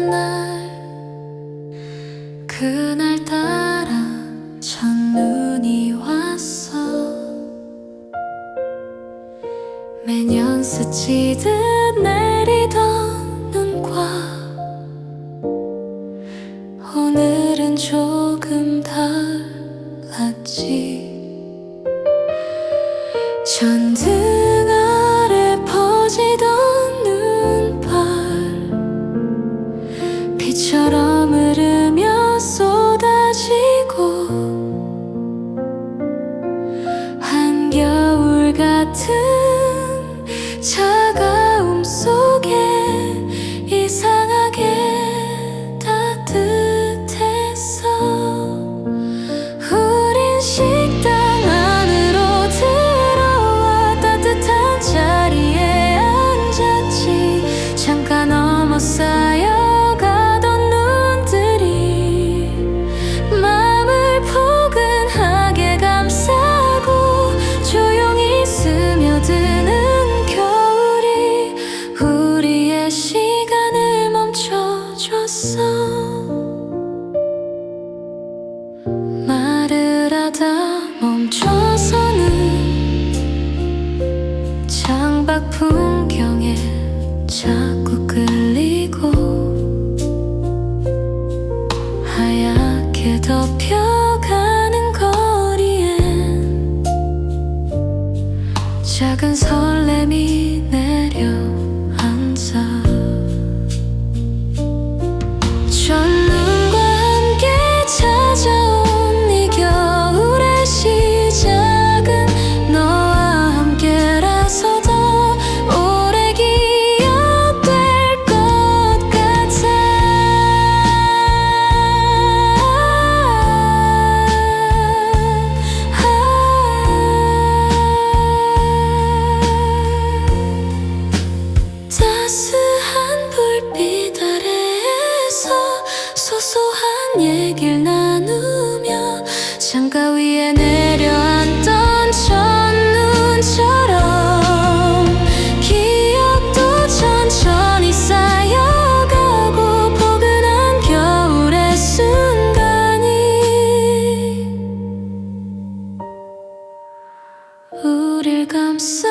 날 그날따라 첫눈이 왔어. 매년 스치듯 내리던 눈과 오늘은 조금 달랐지. 전등 비처럼 흐르며 쏟아지고 한겨울 같은 말을 하다 멈춰서는 창밖 풍경에 자꾸 끌리고 하얗게 덮여가는 거리엔 작은 설렘이 소소한 얘길 나누며 창가 위에 내려앉던 첫눈처럼 기억도 천천히 쌓여가고 포근한 겨울의 순간이 우릴 감싸